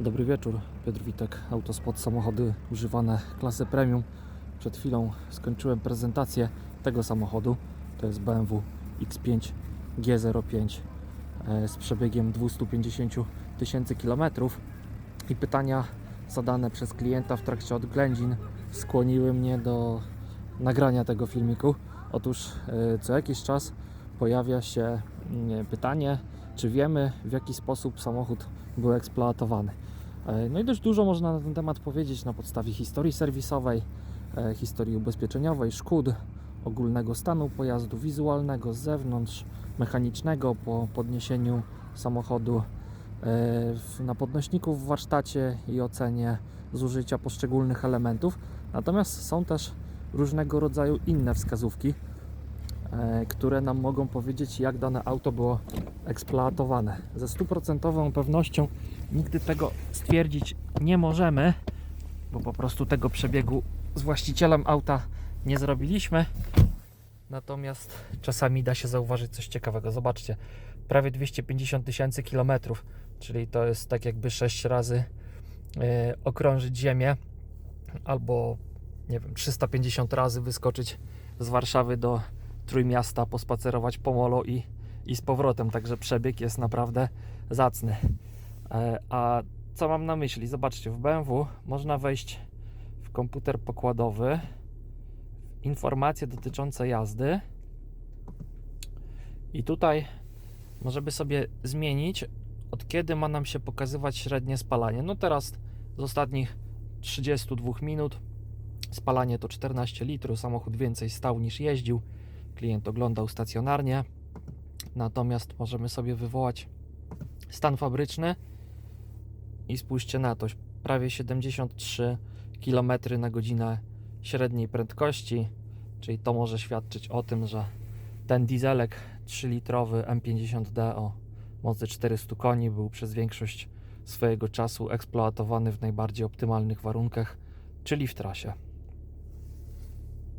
Dobry wieczór, Piotr Witek, Autospot, samochody używane klasy premium. Przed chwilą skończyłem prezentację tego samochodu. To jest BMW X5 G05 e, z przebiegiem 250 tysięcy kilometrów. I pytania zadane przez klienta w trakcie odględzin skłoniły mnie do nagrania tego filmiku. Otóż e, co jakiś czas pojawia się mm, pytanie, czy wiemy w jaki sposób samochód był eksploatowany. E, No i dość dużo można na ten temat powiedzieć na podstawie historii serwisowej, e, historii ubezpieczeniowej, szkód, ogólnego stanu pojazdu, wizualnego z zewnątrz, mechanicznego po podniesieniu samochodu e, na podnośniku w warsztacie i ocenie zużycia poszczególnych elementów. Natomiast są też różnego rodzaju inne wskazówki, które nam mogą powiedzieć, jak dane auto było eksploatowane. Ze stuprocentową pewnością nigdy tego stwierdzić nie możemy, bo po prostu tego przebiegu z właścicielem auta nie zrobiliśmy. Natomiast czasami da się zauważyć coś ciekawego. Zobaczcie, prawie 250 tysięcy kilometrów, czyli to jest tak jakby 6 razy e, okrążyć Ziemię, albo nie wiem, 350 razy wyskoczyć z Warszawy do Trójmiasta, pospacerować po molo i, i z powrotem. Także przebieg jest naprawdę zacny. E, A co mam na myśli? Zobaczcie, w BMW można wejść w komputer pokładowy, informacje dotyczące jazdy i tutaj możemy sobie zmienić od kiedy ma nam się pokazywać średnie spalanie. No teraz z ostatnich 32 minut spalanie to 14 litrów, samochód więcej stał niż jeździł, klient oglądał stacjonarnie, natomiast możemy sobie wywołać stan fabryczny i spójrzcie na to, prawie 73 km na godzinę średniej prędkości, czyli to może świadczyć o tym, że ten dieselek 3-litrowy M50D o mocy 400 koni był przez większość swojego czasu eksploatowany w najbardziej optymalnych warunkach, czyli w trasie.